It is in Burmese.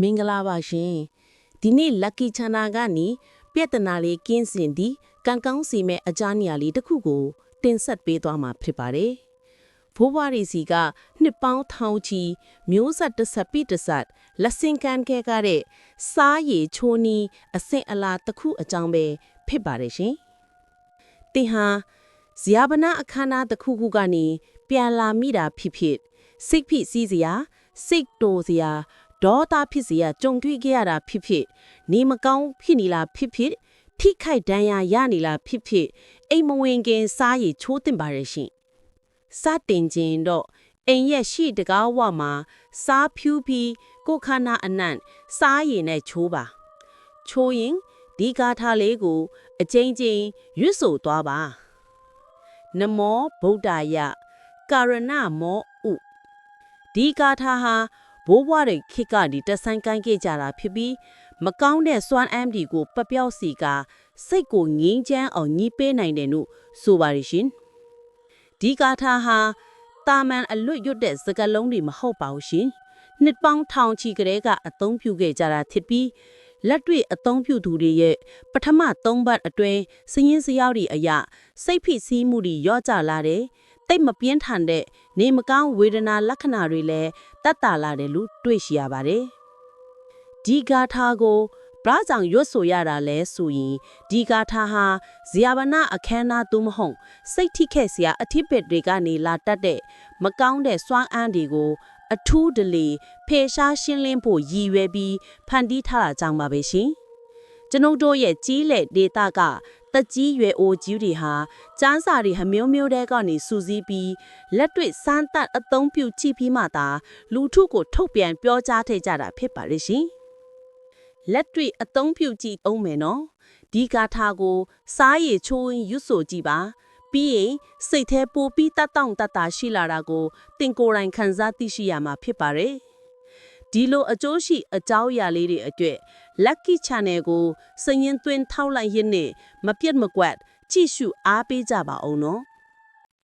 မင်္ဂလာပါရှင်ဒီနေ့ lucky channel ကနေပြဿနာလေးကင်းစင်သည့်ကံကောင်းစီမဲ့အကြနေရာလေးတစ်ခုကို တင်ဆက်ပေးသွားမှာဖြစ်ပါတယ်ဘိုးဘွားရီစီကနှစ်ပေါင်းထောင်ချီမျိုးဆက်တစ်ဆက်ပြီးတစ်ဆက်လက်ဆင့်ကမ်းခဲ့ကြတဲ့စားရည်ချိုးနီးအဆင့်အလားတစ်ခုအကြောင်းပဲဖြစ်ပါတယ်ရှင်တင်ဟာဇယာပနာအခမ်းအနားတစ်ခုခုကနေပြန်လာမိတာဖြစ်ဖြစ်စိတ်ဖြစ်စည်းစရာစိတ်တိုစရာ ဒေါသဖြစ်စရာကြုံတွေ့ခဲ့ရတာဖြစ်ဖြစ်နေမကောင်းဖြစ်နေလားဖြစ်ဖြစ်ထိခိုက်ဒဏ်ရာရနေလားဖြစ်ဖြစ်အိမ်မဝင်ခင်စားရည်ချိုးတင်ပါရဲ့ရှင်စတင်ခြင်းတော့အိမ်ရဲ့ရှိတကားဝမှာစားဖြူးပြီးကိုခန္ဓာအနှံ့စားရည်နဲ့ချိုးပါချိုးရင်ဒီကာထာလေးကို အကျဉ်းချင်းရွတ်ဆိုသွားပါနမောဗုဒ္ဓယကာရဏမောဥဒီကာထာဟာ ဘိုးဘွားတွေခေတ်ကဒီတဆိုင်ကိုင်းခဲ့ကြတာဖြစ်ပြီးမကောင်းတဲ့စွမ်းအမ်းတွေကိုပပျောက်စီကစိတ်ကိုငြင်းချမ်းအောင်ညှိပေးနိုင်တယ်လို့ဆိုပါရရှင်ဒီကာထာဟာတာမန်အလွတ်ရွတ်တဲ့စကားလုံးတွေမဟုတ်ပါဘူးရှင်နှစ်ပေါင်းထောင်ချီကလေးကအသုံးပြုခဲ့ကြတာဖြစ်ပြီးလက်တွေ့အသုံးပြုသူတွေရဲ့ပထမ၃ဘတ်အတွင်းစည်ရင်းစရောက်တွေအရစိတ်ဖိစီးမှုတွေရော့ကျလာတယ် တိတ်မပြင်းထန်တဲ့နေမကောင်းဝေဒနာလက္ခဏာတွေလည်းတက်တာလာတယ်လို့တွေ့ရှိရပါတယ်ဒီဂါထာကိုဘရာကြောင့်ရွတ်ဆိုရတာလဲဆိုရင်ဒီဂါထာဟာဇီယာဗနာအခမ်းအနားသို့မဟုတ်စိတ်ထိခဲ့စရာအထစ်ပစ်တွေကနေလာတတ်တဲ့မကောင်းတဲ့စွမ်းအမ်းတွေကို အထူးဒလေဖေရှားရှင်းလင်းဖို့ရည်ရွယ်ပြီးဖန်တီးထားတာကြောင့်ပါပဲရှင်ကျွန်ုပ်တို့ရဲ့ကြီးလက်ဒေတာက တက်ကြီးရွယ်အိုကြီးတွေဟာစန်းစာတွေဟမျိုးမျိုးတဲကနေစူးစီးပြီးလက်တွေ့စမ်းသပ်အသုံးပြုကြည့်ပြီးမှသာလူထုကိုထုတ်ပြန်ပြောကြားထည့်ကြတာဖြစ်ပါလိမ့်ရှင်လက်တွေ့အသုံးပြုကြည့်အောင်မယ်နော်ဒီကာထာကိုစားရည်ချိုးရွတ်ဆိုကြည့်ပါပြီးရင်စိတ်แท้ပိုပြီးတတ်တောင့်တတ်တာရှိလာတာကိုတင်ကိုယ်တိုင်ခံစားသိရှိရမှာဖြစ်ပါတယ် ဒီလိုအကျိုးရှိအကြောင်းအရာလေးတွေအတွက် Lucky Channel ကိုစည်ရင်သွင်းထောက်လိုက်ရင်းနဲ့မပြတ်မကွက်ကြည့်ရှုအားပေးကြပါအောင်နော်